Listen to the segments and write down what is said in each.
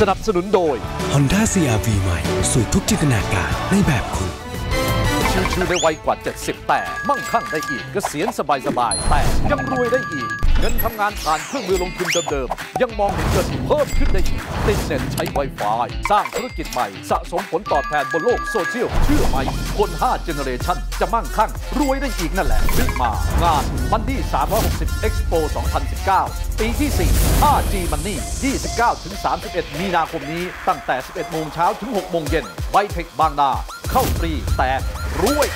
สนับสนุนโดย Honda CRV ใหม่ สู่ทุกจินตนาการในแบบคุณ ชิวๆได้ไวกว่า 70 แต่ มั่งคั่งได้อีกเกษียณสบายๆแต่ยังรวยได้อีก เงินทำงานผ่านเครื่องมือลงทุนเดิมๆยังมองเห็นเงินเพิ่มขึ้นได้อีกติดเน็ตใช้ Wi-Fi สร้างธุรกิจใหม่ สะสมผลตอบแทนบนโลกโซเชียล เชื่อไหม คน 5 เจเนเรชันจะมั่งคั่ง รวยได้อีกนั่นแหละรีบมางานมันดี้360 Expo 2019 ปีที่ 4 5G Money 29ถึง31 มีนาคมนี้ ตั้งแต่ 11 โมงเช้าถึง 6โมงเย็นไบเทคบางนา เข้าฟรีแต่รวย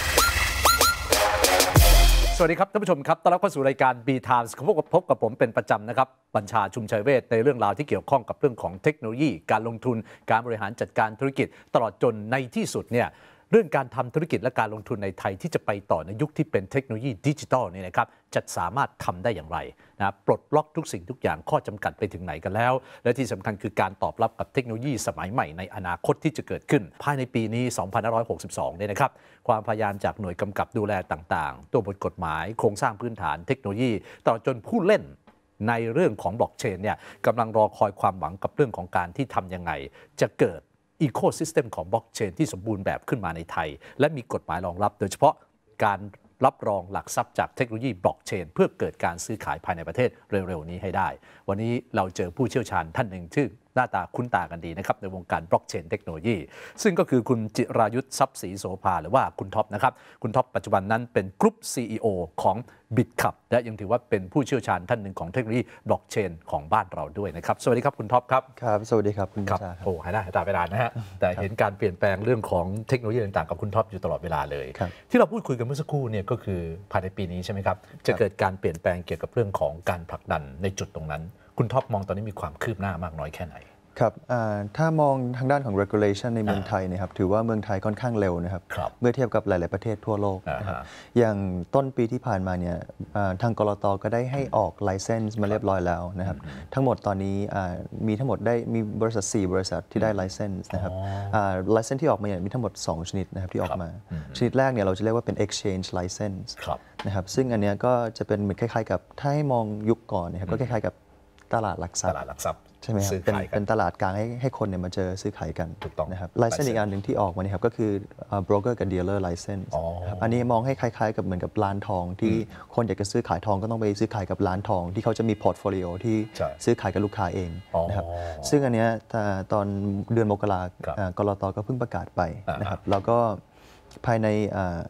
สวัสดีครับท่านผู้ชมครับ ต้อนรับเข้าสู่รายการ B Times พบกับพบกับผมเป็นประจำนะครับ บัญชาชุมชัยเวทในเรื่องราวที่เกี่ยวข้องกับเรื่องของเทคโนโลยี การลงทุน การบริหารจัดการธุรกิจ ตลอดจนในที่สุดเนี่ย เรื่องการทำธุรกิจและการลงทุนในไทยที่จะไปต่อในยุคที่เป็นเทคโนโลยีดิจิทัลนี่นะครับจะสามารถทำได้อย่างไรนะปลดล็อกทุกสิ่งทุกอย่างข้อจำกัดไปถึงไหนกันแล้ว และที่สำคัญคือการตอบรับกับเทคโนโลยีสมัยใหม่ในอนาคตที่จะเกิดขึ้น ภายในปีนี้ 2562เนี่ยนะครับความพยายามจากหน่วยกำกับดูแลต่างๆ ตัวบทกฎหมายโครงสร้างพื้นฐานเทคโนโลยีตลอจนผู้เล่นในเรื่องของบล็อกเชนเนี่ยกำลังรอคอยความหวังกับเรื่องของการที่ทำยังไง จะเกิด อีโคซิสเต็มของบล็อกเชนที่สมบูรณ์แบบขึ้นมาในไทย และมีกฎหมายรองรับ โดยเฉพาะการรับรองหลักทรัพย์จากเทคโนโลยีบล็อกเชน เพื่อเกิดการซื้อขายภายในประเทศเร็วๆนี้ให้ได้ วันนี้เราเจอผู้เชี่ยวชาญท่านหนึ่งชื่อ หน้าตาคุ้นตากันดีนะครับในวงการบล็อกเชนเทคโนโลยี ซึ่งก็คือคุณจิรายุทธทรัพย์ศรีโสภาหรือว่าคุณท็อปนะครับ คุณท็อปปัจจุบันนั้นเป็นกรุ๊ป CEO ของบิตคับและยังถือว่าเป็นผู้เชี่ยวชาญท่านหนึ่งของเทคโนโลยีบล็อกเชนของบ้านเราด้วยนะครับ สวัสดีครับคุณท็อปครับ ครับ สวัสดีครับคุณครับชาครับโอ้หายหน้าหายตาไปนานนะฮะ แต่เห็นการเปลี่ยนแปลงเรื่องของเทคโนโลยีต่างๆกับคุณท็อปอยู่ตลอดเวลาเลยครับที่เราพูดคุยกันเมื่อสักครู่เนี่ยก็คือภายในปีนี้ใช่ไหมครับ จะเกิดการเปลี่ยนแปลงเกี่ยวกับเรื่องของการผลักดันในจุดตรงนั้น คุณท็อปมองตอนนี้มีความคืบหน้ามากน้อยแค่ไหนครับอ่าถ้ามองทางด้านของ regulation ในเมืองไทยเนะครับถือว่าเมืองไทยค่อนข้างเร็วนะครับครับเมื่อเทียบกับหลาย ๆ ประเทศทั่วโลกนะครับอ่าฮะอย่างต้นปีที่ผ่านมาเนี่ยอ่าทางกรตก็ได้ให้ออก license มาเรียบร้อยแล้วนะครับทั้งหมดตอนนี้อ่ามีทั้งหมดได้มีบริษัท 4 บริษัทที่ได้ license นะครับอ่า license ที่ออกมาเนี่ยมีทั้งหมด 2 ชนิดนะครับที่ออกมา ชนิดแรกเนี่ยเราจะเรียกว่าเป็น exchange license ครับนะครับซึ่งอันเนี้ยก็จะเป็นเหมือนคล้าย ๆ กับถ้าให้มองยุคก่อนนะครับก็คล้าย ๆ กับ ตลาดหลักทรัตพย์ลาดหลักทรัพย์ใช่ไหมครับซื้อเป็นขายกัเป็นน ตลาดกลางให้ให้คนเนี่ยมาเจอซื้อขายกันถูกต้องนะครับไลเซน license อีกอันหนึ่งที่ออกมาเนี่ยครับก็คือ broker กับ dealer license อ๋อ ครับอันนี้มองให้คล้ายๆ กับเหมือนกับร้านทองที่คนอยากจะซื้อขายทองก็ต้องไปซื้อขายกับร้านทอง ที่เขาจะมีพอร์ตโฟลิโอที่ใช่ซื้อขายกับลูกค้าเองอ๋อนะครับซึ่งอันเนี้ยถ้าตอนเดือนมกราครับอ่ากรตก็เพิ่งประกาศไปอ่าฮะนะครับแล้วก็ภายในอ่า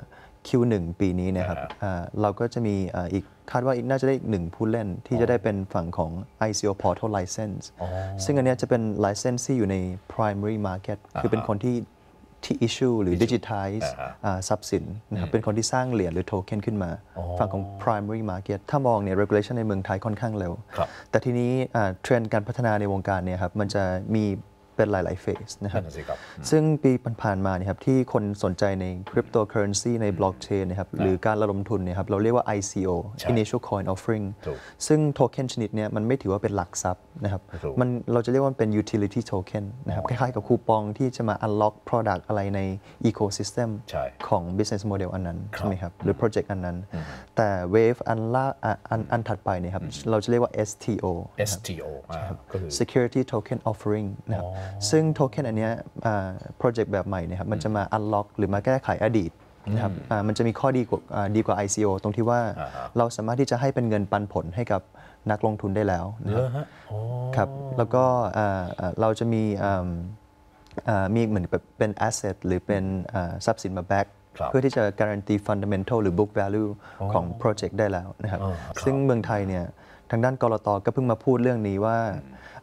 Q1 ปีนี้เนะครับอ่าฮะอ่าเราก็จะมีอ่าอีกคาดว่าอีกน่าจะได้อีกหนึ่งผู้เล่นที่จะได้เป็นฝั่งของ ICO Portal License อ๋อซึ่งอันเนี้ยจะเป็น license ที่อยู่ใน primary market คือเป็นคนที่ที่ issue หรือ digitize อ่าฮะอ่าทรัพย์สินนะครับเป็นคนที่สร้างเหรียญหรือโทเค็นขึ้นมาอ๋อฝั่งของ primary market ถ้ามองเนี่ย regulation ในเมืองไทยค่อนข้างเร็วครับแต่ทีนี้อ่าเทรนด์การพัฒนาในวงการเนี่ยครับมันจะมี เป็นหลาย ๆ เฟสนะครับนั่นน่ะสิครับ ซึ่งปีผ่านๆมาเนี่ยครับที่คนสนใจในคริปโตเคอเรนซีในบล็อกเชนนะครับหรือการระดมทุนเนี่ยครับเราเรียกว่า ICO ใช่ Initial Coin Offering ถูกซึ่งโทเค็นชนิดเนี้ยมันไม่ถือว่าเป็นหลักทรัพย์นะครับถูกมันเราจะเรียกว่ามันเป็น utility token นะครับคล้าย ๆ กับคูปองที่จะมา unlock product อะไรใน ecosystem ใช่ของ business model อันนั้นครับใช่ไหมครับหรือ project อันนั้น แต่ wave อันล่าอะอันอันถัดไปเนี่ยครับเราจะเรียกว่า STO นะครับ STO อ่าก็คือ security token offering นะครับซึ่งโทเค็นอันเนี้ยโปรเจกต์แบบใหม่เนะครับมันจะมา unlock หรือมาแก้ไขอดีตนะครับอ่ามันจะมีข้อดีกว่าอ่าดีกว่า ICO ตรงที่ว่าอ่าฮะเราสามารถที่จะให้เป็นเงินปันผลให้กับนักลงทุนได้แล้วนะเหครรับอฮะอ๋อครับแล้วก็อ่าอ่าเราจะมีอ่าอ่ามีเหมือนแบบเป็น asset หรือเป็นอ่าทรัพย์สินมา back ครับเพื่อที่จะการันตี fundamental หรือ book value ของโปรเจกต์ได้แล้วนะครับอ๋อครับ ซึ่งเมืองไทยเนี่ย ทางด้านกรตก็เพิ่งมาพูดเรื่องนี้ว่า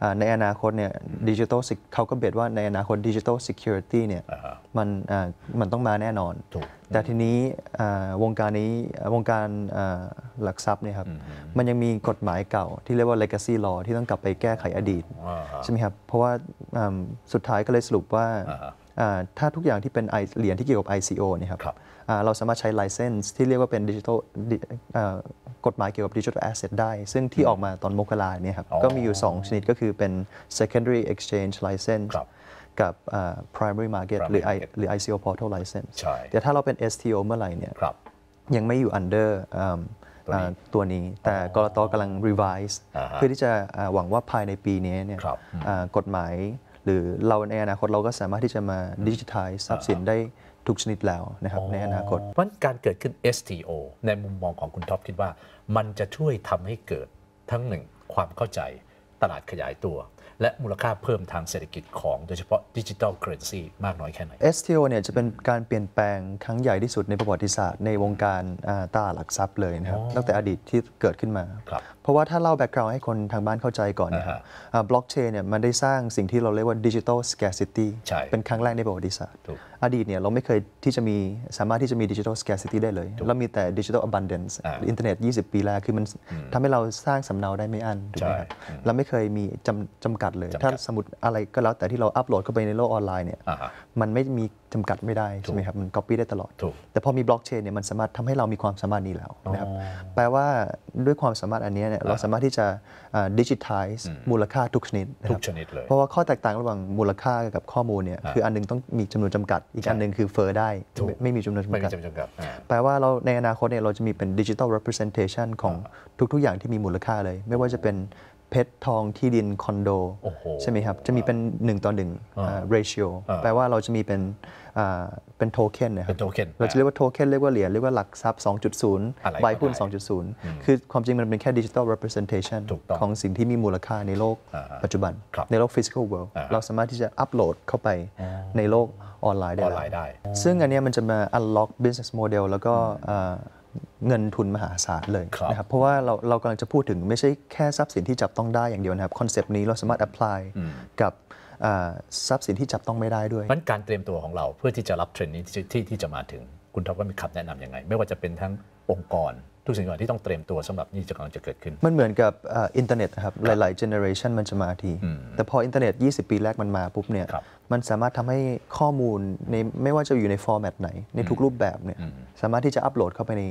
อ่าในอนาคตเนี่ยดิจิทัลเขาก็เบ็ดว่าในอนาคตดิจิทัล security เนี่ยอ่าฮะมันอ่ามันต้องมาแน่นอนถูกแต่ทีนี้อ่าวงการนี้อ่าวงการอ่าหลักทรัพย์เนี่ยครับมันยังมีกฎหมายเก่าที่เรียกว่า legacy law ที่ต้องกลับไปแก้ไขอดีตอ่าฮะใช่ไหมครับ เพราะว่าอ่าสุดท้ายก็เลยสรุปว่าอ่าฮะอ่าถ้าทุกอย่างที่เป็น I- เหรียญที่เกี่ยวกับ ICO เนี่ยครับครับอ่าเราสามารถใช้ license ที่เรียกว่าเป็น digital ดิอ่า กฎหมายเกี่ยวกับ digital asset ได้ ซึ่งที่ออกมาตอนมกราเนี่ยครับอ๋อก็มีอยู่ 2 ชนิดก็คือเป็น secondary exchange license ครับกับอ่า primary market หรือ I- market หรือ ICO portal license ใช่แต่ถ้าเราเป็น STO เมื่อไหร่เนี่ยครับยังไม่อยู่ under อ่าตัวนี้อ่าตัวนี้แต่กรตกำลัง revise อ่าฮะเพื่อที่จะอ่าหวังว่าภายในปีนี้เนี่ยครับอ่ากฎหมาย หรือเราในอนาคตเราก็สามารถที่จะมาดิจิทัลทรัพย์สินได้ ทุกชนิดแล้วนะครับในอนาคต เพราะฉะนั้นการเกิดขึ้น STO ในมุมมองของคุณท็อปคิดว่า มันจะช่วยทำให้เกิดทั้งหนึ่งความเข้าใจตลาดขยายตัว และมูลค่าเพิ่มทางเศรษฐกิจของโดยเฉพาะดิจิทัลเคอเรนซีมากน้อยแค่ไหน STO เนี่ยจะเป็นการเปลี่ยนแปลงครั้งใหญ่ที่สุดในประวัติศาสตร์ในวงการอ่าตลาดหลักทรัพย์เลยนะครับตั้งแต่อดีตที่เกิดขึ้นมาครับเพราะว่าถ้าเล่าแบ็กกราวด์ให้คนทางบ้านเข้าใจก่อนเนี่ยอ่าฮะบล็อกเชนเนี่ยมันได้สร้างสิ่งที่เราเรียกว่าดิจิทัลสแกซิตี้ใช่เป็นครั้งแรกในประวัติศาสตร์ถูกอดีตเนี่ยเราไม่เคยที่จะมีสามารถที่จะมีดิจิทัลสแกซิตี้ได้เลย เรามีแต่ดิจิทัล abundance อ่าอินเทอร์เน็ต 20 ปีแรกคือมันทำให้เราสร้างสำเนาได้ไม่อั้นถูกไหมครับใช่เราไม่เคยมีจำจำกัดเลยจำกัดถ้าสมมติอะไรก็แล้วแต่ที่เราอัปโหลดเข้าไปในโลกออนไลน์เนี่ยอ่าฮะมันไม่มีจำกัดไม่ได้ใช่ไหมครับมัน copy ได้ตลอดถูกแต่พอมีบล็อกเชนเนี่ยมันสามารถทำให้เรามีความสามารถนี้แล้วนะครับแปลว่าด้วยความสามารถอันเนี้ยเนี่ยเราสามารถที่จะดิจิทัลมูลค่าทุกชนิดนะคทุรับกชนิดเลยเพราะว่าข้อแตกต่างระหว่างมูลค่ากับข้อมูลเนี่ยคืออันหนึงต้องมีจำนวนจำกัด อีกอันหนึงคือเฟอร์ได้ถูกไม่ไม่มีจำนวนไม่จำมีกัดจำนวนจำกัดอ่าแปลว่าเราในอนาคตเนี่ยเราจะมีเป็นดิจิทัล representation ของทุกๆอย่างที่มีมูลค่าเลย ไม่ว่าจะเป็น เพชรทองที่ดินคอนโดโอ้โหใช่ไหมครับ จะมีเป็น 1 ต่อ1อ่า ratio อ่าแปลว่าเราจะมีเป็นอ่าเป็นโทเค็นนะครัเป็น token เราจะเรียกว่าโทเค็นเรียกว่าเหรียญเรียกว่าหลักทรัพย์อะไร2.0 ใบหุ้นก็ได้2.0 คือความจริงมันเป็นแค่ดิจิทัล representation ถูกต้องของสิ่งที่มีมูลค่าในโลกอ่าฮะปัจจุบันครับในโลก physical world อ่าฮะเราสามารถที่จะอัปโหลดเข้าไปในโลกออนไลน์ได้ออนแล้วไลน์ได้ซึ่งอันเนี้ยมันจะมา unlock business model แล้วก็ เอ่อเงินทุนมหาศาลเลยครับนะครับเพราะว่าเราเรากำลังจะพูดถึงไม่ใช่แค่ทรัพย์สินที่จับต้องได้อย่างเดียวนะครับคอนเซปต์นี้เราสามารถ apply กับอ่าทรัพย์สินที่จับต้องไม่ได้ด้วยมันการเตรียมตัวของเราเพื่อที่จะรับเทรนด์นี้ที่ที่ที่จะมาถึงคุณท็อปก็มีคำแนะนำยังไง ไม่ว่าจะเป็นทั้งองค์กร ทุกสิ่งทุกอย่างที่ต้องเตรียมตัวสำหรับนี่จะกำลังจะเกิดขึ้น มันเหมือนกับเอ่ออินเทอร์เน็ตนะครับหลายๆเจเนอเรชันมันจะมาที แต่พออินเทอร์เน็ต 20 ปีแรกมันมาปุ๊บเนี่ยครับมันสามารถทำให้ข้อมูลในไม่ว่าจะอยู่ในฟอร์แมตไหน ในทุกรูปแบบเนี่ยสามารถที่จะอัปโหลดเข้าไปใน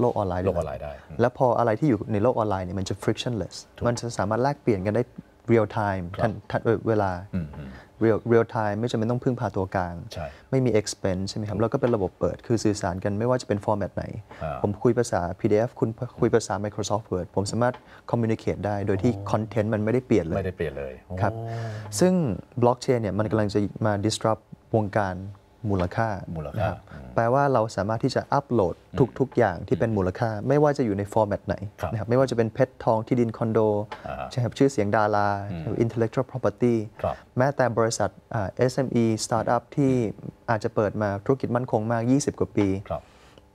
โลกออนไลน์โลกออนไลน์ได้ แล้วพออะไรที่อยู่ในโลกออนไลน์เนี่ยมันจะ frictionless มันจะสามารถแลกเปลี่ยนกันได้ real time ทันทันเอ่อเวลา real real time ไม่จำเป็นต้องพึ่งพาตัวกลางใช่ไม่มี expense ใช่ไหมครับ แล้วก็เป็นระบบเปิดคือสื่อสารกันไม่ว่าจะเป็น format ไหนอ่าผมคุยภาษา PDF คุณคุยภาษา Microsoft Word ผมสามารถ communicate ได้โดยที่ content มันไม่ได้เปลี่ยนเลย ไม่ได้เปลี่ยนเลยครับ ซึ่ง blockchain เนี่ยมันกำลังจะมา disrupt วงการ มูลค่ามูลนะค่าครับแปลว่าเราสามารถที่จะอัปโหลดทุก ๆ อย่างที่เป็นมูลค่า ไม่ว่าจะอยู่ใน format ไหนครับนะครับไม่ว่าจะเป็นเพชรทองที่ดินคอนโดอ่าฮะใช่ครับชื่อเสียงดารา intellectual property ครับ แม้แต่บริษัทอ่า SME startup ที่อาจจะเปิดมาธุรกิจมั่นคงมาก 20 กว่าปี ครับ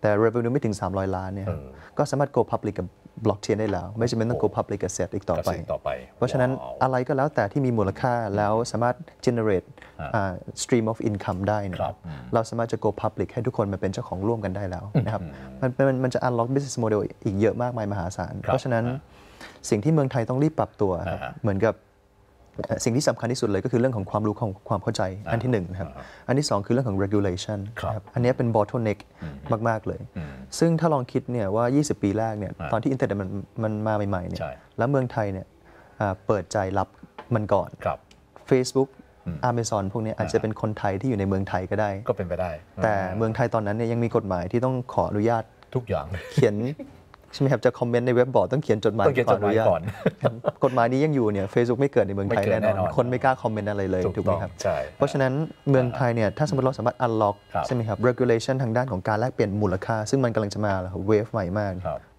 แต่ revenue ไม่ถึง 300 ล้านเนี่ยเออ ก็สามารถ go public กับ blockchain ได้แล้ว ไม่จำเป็นต้อง go public กับ set อีกต่อไปกับ Set ต่อไป เพราะฉะนั้นว้าวอะไรก็แล้วแต่ที่มีมูลค่าแล้วสามารถ generate อ่า stream of income ได้เนยครับเราสามารถจะ go public ให้ทุกคนมาเป็นเจ้าของร่วมกันได้แล้วนะครับมันมันมันจะ unlock business model อีกเยอะมากมายมหาศาลครับเพราะฉะนั้นสิ่งที่เมืองไทยต้องรีบปรับตัวครับอ่าฮะเหมือนกับเอ่อ สิ่งที่สำคัญที่สุดเลยก็คือเรื่องของความรู้ของความเข้าใจอันที่หนึ่งนะครับอันที่สองคือเรื่องของ regulation ครับนะครับอันเนี้ยเป็น bottleneck มาก ๆ เลย ซึ่งถ้าลองคิดเนี่ยว่า 20 ปีแรกเนี่ยอ่าตอนที่อินเทอร์เน็ตมันมันมาใหม่ๆเนี่ยใช่แล้วเมืองไทยเนี่ยอ่าเปิดใจรับมันก่อนครับ Facebook Amazon พวกเนี้ยอาจจะเป็นคนไทยที่อยู่ในเมืองไทยก็ได้ ก็เป็นไปได้ แต่เมืองไทยตอนนั้นเนี่ยยังมีกฎหมายที่ต้องขออนุญาตทุกอย่างเขียน ใช่ไหมครับจะคอมเมนต์ในเว็บบอร์ดต้องเขียนจดหมายต้องเขียนจดหมายขอก่อนครับกฎหมายนี้ยังอยู่เนี่ย Facebook ไม่เกิดในเมืองไทยไม่เกิดแน่นอนแน่นอน คนไม่กล้าคอมเมนต์อะไรเลยถูกถูกไหมต้องครับใช่เพราะฉะนั้นเมืองไทยเนี่ยถ้าสมมติเราสามารถ unlock ครับใช่ไหมครับ regulation ทางด้านของการแลกเปลี่ยนมูลค่า ซึ่งมันกำลังจะมาแล้วเวฟใหม่มากครับอ่า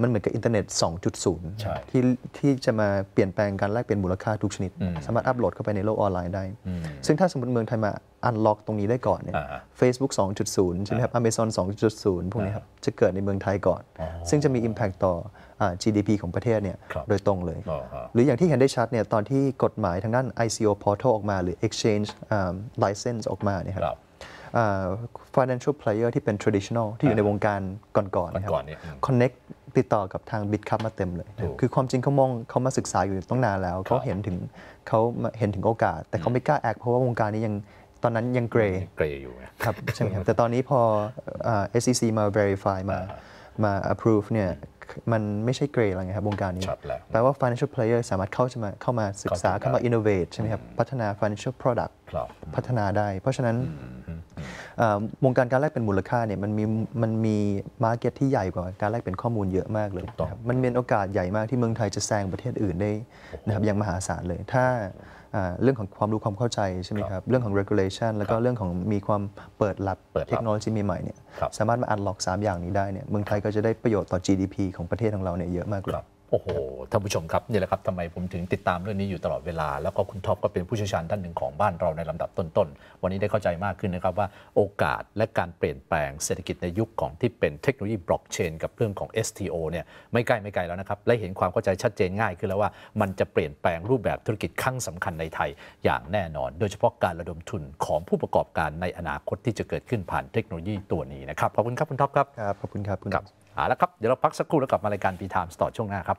มันเหมือนกับอินเทอร์เน็ตใช่2.0 ที่ที่จะมาเปลี่ยนแปลงการแลกเปลี่ยนมูลค่าทุกชนิด สามารถอัปโหลดเข้าไปในโลกออนไลน์ได้ ซึ่งถ้าสมมติเมืองไทยมา unlock ตรงนี้ได้ก่อนเนี่ยอ่าฮะ Facebook 2.0 ใช่ไหมครับ Amazon 2.0 พวกนี้ครับ จะเกิดในเมืองไทยก่อน ซึ่งจะมี impact ต่ออ่า GDP ของประเทศเนี่ยครับโดยตรงเลยอ๋อฮะหรืออย่างที่เห็นได้ชัดเนี่ยตอนที่กฎหมายทางด้าน ICO portal ออกมา หรือ exchange อ่า license ออกมาเนี่ยคครัรับบอ่า financial player ที่เป็น traditional ที่อยู่ในวงการก่อนๆนะครัก่อนๆเนี่ยอืม connect ติดต่อกับทาง Bitcup มาเต็มเลยถูกคือความจริงเขามองเขามาศึกษาอยู่ต้องนานแล้ว เขาเห็นถึงเขามาเห็นถึงโอกาส แต่เขาไม่กล้าแอคเพราะว่าวงการนี้ยังตอนนั้นยังเกรเกรย์อยู่ไงครับใช่ไหมครับแต่ตอนนี้พออ่า SEC มา verify มามา approve เนี่ยมันไม่ใช่เกรแล้วไงครับวงการนี้ชัดแล้วแปลว่า financial player สามารถเข้าจะมาเข้ามาศึกษาเข้าถึงได้เข้ามา innovate ใช่ไหมครับ พัฒนา financial product ครับพัฒนาได้ เพราะฉะนั้นอ่า วงการการแลกเป็นมูลค่าเนี่ยมันมีมันมี market ที่ใหญ่กว่าการแลกเป็นข้อมูลเยอะมากเลยถูกต้องนะครับมันมีโอกาสใหญ่มากที่เมืองไทยจะแซงประเทศอื่นได้นะครับอย่างมหาศาลเลย ถ้าอ่าเรื่องของความรู้ความเข้าใจใช่ไหมครับ เรื่องของ regulation แล้วก็เรื่องของมีความเปิดรับเปิดรับเทคโนโลยีใหม่ๆเนี่ยครับสามารถมา unlock สามอย่างนี้ได้เนี่ยเมืองไทยก็จะได้ประโยชน์ต่อ GDP ของประเทศของเราเนี่ยเยอะมากเลยครับ โอ้โห ท่านผู้ชมครับนี่แหละครับทำไมผมถึงติดตามเรื่องนี้อยู่ตลอดเวลา แล้วก็คุณท็อปก็เป็นผู้เชี่ยวชาญท่านหนึ่งของบ้านเราในลำดับต้นๆ วันนี้ได้เข้าใจมากขึ้นนะครับว่าโอกาสและการเปลี่ยนแปลงเศรษฐกิจในยุคของที่เป็นเทคโนโลยีบล็อกเชนกับเรื่องของ STO เนี่ยไม่ใกล้ไม่ไกลแล้วนะครับ และเห็นความเข้าใจชัดเจนง่ายขึ้นแล้วว่ามันจะเปลี่ยนแปลงรูปแบบธุรกิจครั้งสำคัญในไทย อย่างแน่นอน โดยเฉพาะการระดมทุนของผู้ประกอบการในอนาคตที่จะเกิดขึ้นผ่านเทคโนโลยีตัวนี้นะครับขอบคุณครับคุณท็อปครับครับขอบคุณครับคุณครับ เอาละครับ เดี๋ยวเราพักสักครู่แล้วกลับมารายการปีไทม์ต่อช่วงหน้าครับ